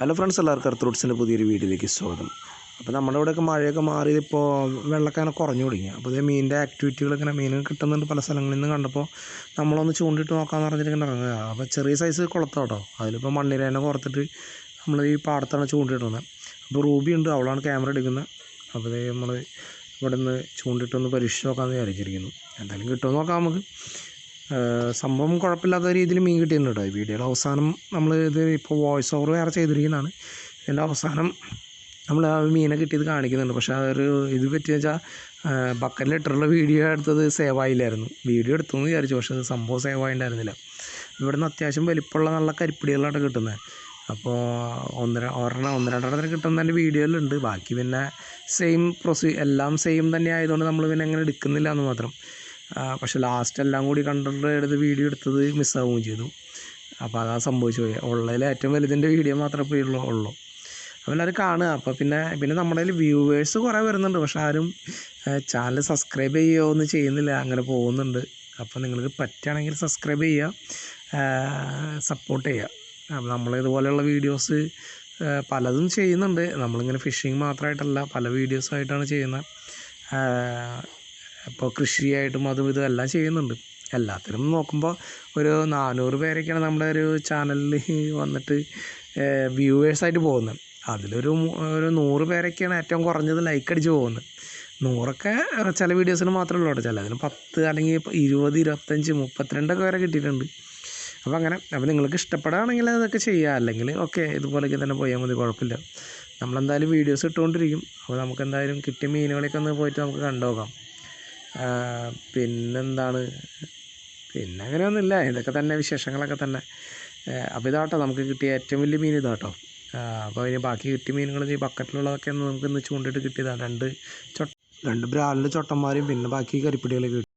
Hello friends എല്ലാവർക്കും earth റൂട്ട്സിന്റെ പുതിയൊരു വീഡിയോയിലേക്ക് സ്വാഗതം. അപ്പോൾ നമ്മുടെ ഇവിടെയൊക്കെ മഴയൊക്കെ മാറി ഇപ്പോൾ വെള്ളമൊക്കെ അങ്ങനെ കുറഞ്ഞു തുടങ്ങി. അപ്പോൾ ഇതേ മീനിന്റെ ആക്ടിവിറ്റികളൊക്കെ മീൻ കിട്ടുന്നുണ്ട് പല സ്ഥലങ്ങളിൽ നിന്ന് കണ്ടപ്പോൾ നമ്മളൊന്ന് ചൂണ്ടിട്ട് നോക്കാമെന്ന് പറഞ്ഞിട്ട് ഇങ്ങനെ ഇറങ്ങുക. അപ്പോൾ ചെറിയ സൈസ് കുളത്തോട്ടോ അതിലിപ്പോൾ മണ്ണിരേനെ കുറത്തിട്ട് നമ്മൾ ഈ പാടത്താണ് ചൂണ്ടിടുന്നത്. അപ്പോൾ റൂബി ഉണ്ട് അവളാണ് ക്യാമറ എടുക്കുന്നത്. അപ്പോൾ ഇതേ നമ്മൾ ഇവിടെ നിന്ന് ചൂണ്ടിട്ടൊന്ന് പരീക്ഷിച്ച് നോക്കാമെന്ന് വിചാരിച്ചിരിക്കുന്നു. എന്തായാലും കിട്ടുമോ നോക്കാം നമുക്ക്. സംഭവം കുഴപ്പമില്ലാത്ത രീതിയിൽ മീൻ കിട്ടിയിട്ടുണ്ട് കേട്ടോ. വീഡിയോയുടെ അവസാനം നമ്മൾ ഇത് ഇപ്പോൾ വോയിസ് ഓവർ വേറെ ചെയ്തിരിക്കുന്നതാണ്. ഇതിന്റെ അവസാനം നമ്മൾ ആ മീനെ കിട്ടിയത് കാണിക്കുന്നുണ്ട്. പക്ഷേ ഒരു ഇത് പറ്റിയ വെച്ചാൽ ബക്കറ്റിൽ ഇട്ടിട്ടുള്ള വീഡിയോ എടുത്തത് സേവ് ആയില്ലായിരുന്നു. വീഡിയോ എടുത്തു എന്ന് വിചാരിച്ചു പക്ഷേ അത് സംഭവം സേവ് ആയിട്ടുണ്ടായിരുന്നില്ല ഇവിടെ നിന്ന് അത്യാവശ്യം വലിപ്പമുള്ള നല്ല കരിപ്പിടികളാണ് കിട്ടുന്നത് അപ്പോൾ ഒന്നര ഒരെണ്ണം ഒന്ന് രണ്ടെണ്ണത്തിന് കിട്ടുന്നതിന്റെ വീഡിയോയിലുണ്ട് ബാക്കി പിന്നെ സെയിം പ്രൊസീ എല്ലാം സെയിം തന്നെ ആയതുകൊണ്ട് നമ്മൾ പിന്നെ അങ്ങനെ എടുക്കുന്നില്ല എന്ന് മാത്രം. ആ, പക്ഷെ ലാസ്റ്റ് എല്ലാം കൂടി കണ്ടിട്ട് എടുത്ത് വീഡിയോ എടുത്തത് മിസ്സാവുകയും ചെയ്തു. അപ്പോൾ അതാ സംഭവിച്ചു പോയി. ഉള്ളതിൽ ഏറ്റവും വലുതിന്റെ വീഡിയോ മാത്രമേ പോയുള്ളൂ ഉള്ളൂ അപ്പോൾ എല്ലാവരും കാണുക. അപ്പോൾ പിന്നെ പിന്നെ നമ്മുടെ കയ്യിൽ വ്യൂവേഴ്സ് കുറേ വരുന്നുണ്ട്. പക്ഷെ ആരും ചാനൽ സബ്സ്ക്രൈബ് ചെയ്യുമോ ഒന്നും ചെയ്യുന്നില്ല. അങ്ങനെ പോകുന്നുണ്ട്. അപ്പോൾ നിങ്ങൾക്ക് പറ്റുകയാണെങ്കിൽ സബ്സ്ക്രൈബ് ചെയ്യുക സപ്പോർട്ട് ചെയ്യുക. അപ്പോൾ നമ്മൾ ഇതുപോലെയുള്ള വീഡിയോസ് പലതും ചെയ്യുന്നുണ്ട്. നമ്മളിങ്ങനെ ഫിഷിങ് മാത്രമായിട്ടല്ല പല വീഡിയോസായിട്ടാണ് ചെയ്യുന്നത്. ഇപ്പോൾ കൃഷിയായിട്ടും അതും ഇതും എല്ലാം ചെയ്യുന്നുണ്ട്. എല്ലാത്തിനും നോക്കുമ്പോൾ ഒരു നാനൂറ് പേരൊക്കെയാണ് നമ്മുടെ ഒരു ചാനലിൽ വന്നിട്ട് വ്യൂവേഴ്സായിട്ട് പോകുന്നത്. അതിലൊരു ഒരു നൂറ് പേരൊക്കെയാണ് ഏറ്റവും കുറഞ്ഞത് ലൈക്ക് അടിച്ച് പോകുന്നത്. നൂറൊക്കെ ചില വീഡിയോസിന് മാത്രമേ ഉള്ളൂ ചിലതിന് പത്ത് അല്ലെങ്കിൽ ഇരുപത് ഇരുപത്തഞ്ച് മുപ്പത്തിരണ്ടൊക്കെ വരെ കിട്ടിയിട്ടുണ്ട്. അപ്പോൾ അങ്ങനെ അപ്പോൾ നിങ്ങൾക്ക് ഇഷ്ടപ്പെടുകയാണെങ്കിൽ അതൊക്കെ ചെയ്യുക അല്ലെങ്കിൽ ഓക്കെ ഇതുപോലെയൊക്കെ തന്നെ പോയാൽ മതി കുഴപ്പമില്ല. നമ്മളെന്തായാലും വീഡിയോസ് ഇട്ടുകൊണ്ടിരിക്കും. അപ്പോൾ നമുക്ക് എന്തായാലും കിട്ടിയ മീനുകളൊക്കെ ഒന്ന് പോയിട്ട് നമുക്ക് ആ, പിന്നെന്താണ്? പിന്നെ അങ്ങനെയൊന്നുമില്ല. ഇതൊക്കെ തന്നെ വിശേഷങ്ങളൊക്കെ തന്നെ. അപ്പോൾ ഇതാട്ടോ നമുക്ക് കിട്ടിയ ഏറ്റവും വലിയ മീൻ ഇതാട്ടോ. അപ്പോൾ ഇനി ബാക്കി കിട്ടിയ മീനുകൾ ഈ ബക്കറ്റിലുള്ളതൊക്കെ നമുക്ക് ഇന്ന് ചൂണ്ടിട്ട് കിട്ടിയതാണ് രണ്ട് ചൊ രണ്ട് ബ്രാലിന്റെ ചൊട്ടന്മാരും പിന്നെ ബാക്കി കരിപ്പിടികളൊക്കെ കിട്ടി